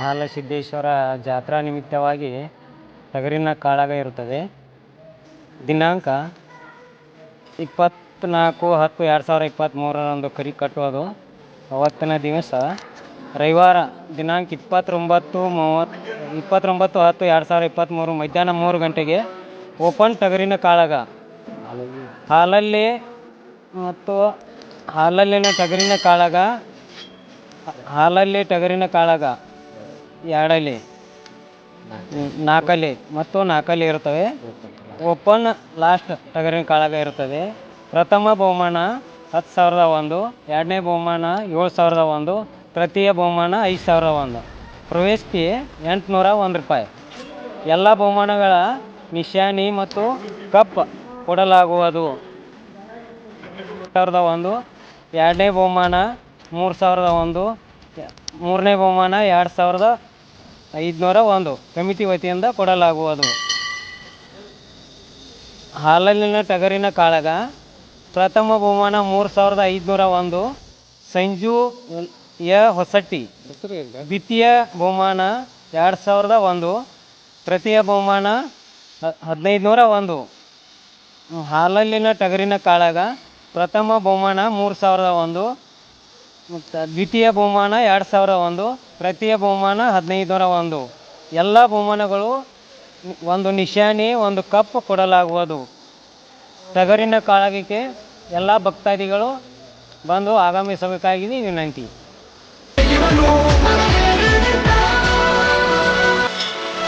ಹಾಲಸಿದ್ದೇಶ್ವರ ಜಾತ್ರಾ ನಿಮಿತ್ತವಾಗಿ ಟಗರಿನ ಕಾಳಗ ಇರುತ್ತದೆ. ದಿನಾಂಕ ಇಪ್ಪತ್ತ್ನಾಲ್ಕು ಹತ್ತು ಎರಡು ಸಾವಿರ ಇಪ್ಪತ್ತ್ಮೂರರಂದು ಕರಿ ಕಟ್ಟುವುದು. ಅವತ್ತಿನ ದಿವಸ ರವಿವಾರ ದಿನಾಂಕ ಇಪ್ಪತ್ತೊಂಬತ್ತು ಮೂವತ್ತು ಇಪ್ಪತ್ತೊಂಬತ್ತು ಹತ್ತು ಎರಡು ಸಾವಿರ ಇಪ್ಪತ್ತ್ಮೂರು ಮಧ್ಯಾಹ್ನ ಮೂರು ಗಂಟೆಗೆ ಓಪನ್ ಟಗರಿನ ಕಾಳಗ. ಹಾಲಲ್ಲಿ ಮತ್ತು ಹಾಲಲ್ಲಿನ ಟಗರಿನ ಕಾಳಗ, ಹಾಲಲ್ಲಿ ಟಗರಿನ ಕಾಳಗ. ಎರಡಲ್ಲಿ. ನಾಲ್ಕಲಿ ಮತ್ತು ನಾಲ್ಕಲ್ಲಿ ಇರುತ್ತವೆ ಓಪನ್, ಲಾಸ್ಟ್, ಟಗರಿನ ಕಾಳಗ ಇರ್ತದೆ. ಪ್ರಥಮ ಬಹುಮಾನ, ಹತ್ತು ಸಾವಿರದ ಒಂದು. ಎರಡನೇ ಬಹುಮಾನ, ಏಳು ಸಾವಿರದ ಒಂದು. ತೃತೀಯ ಬಹುಮಾನ, ಐದು ಸಾವಿರದ ಒಂದು. ಪ್ರವೇಶ ಫೀ ಎಂಟುನೂರ ಒಂದು ರೂಪಾಯಿ. ಎಲ್ಲ ಬಹುಮಾನಗಳ ನಿಶಾನಿ ಮತ್ತು ಕಪ್ ಕೊಡಲಾಗುವುದು. ಸಾವಿರದ ಒಂದು ಎರಡನೇ ಬಹುಮಾನ, ಮೂರು ಸಾವಿರದ ಒಂದು. ಮೂರನೇ ಬಹುಮಾನ ಎರಡು ಸಾವಿರದ ಐದುನೂರ ಒಂದು ಸಮಿತಿ ವತಿಯಿಂದ ಕೊಡಲಾಗುವುದು. ಹಾಲಲ್ಲಿನ ಟಗರಿನ ಕಾಳಗ ಪ್ರಥಮ ಬಹುಮಾನ ಮೂರು ಸಾವಿರದ ಐದುನೂರ ಒಂದು ಸಂಜು ಯ ಹೊಸಟ್ಟಿ ದ್ವಿತೀಯ ಬಹುಮಾನ ಎರಡು ಸಾವಿರದ ಒಂದು ತೃತೀಯ ಬಹುಮಾನ ಹದಿನೈದು ನೂರ ಒಂದು. ಹಾಲಲ್ಲಿನ ಟಗರಿನ ಕಾಳಗ ಪ್ರಥಮ ಬಹುಮಾನ ಮೂರು ಸಾವಿರದ ಒಂದು ಮತ್ತು ದ್ವಿತೀಯ ಬಹುಮಾನ ಎರಡು ಸಾವಿರ ಒಂದು, ತೃತೀಯ ಬಹುಮಾನ ಹದಿನೈದು ನೂರ ಒಂದು. ಎಲ್ಲ ಬಹುಮಾನಗಳು ಒಂದು ನಿಶಾನಿ, ಒಂದು ಕಪ್ ಕೊಡಲಾಗುವುದು. ಟಗರಿನ ಕಾಳಗಕ್ಕೆ ಎಲ್ಲ ಭಕ್ತಾದಿಗಳು ಬಂದು ಆಗಮಿಸಬೇಕಾಗಿದೆ ವಿನಂತಿ.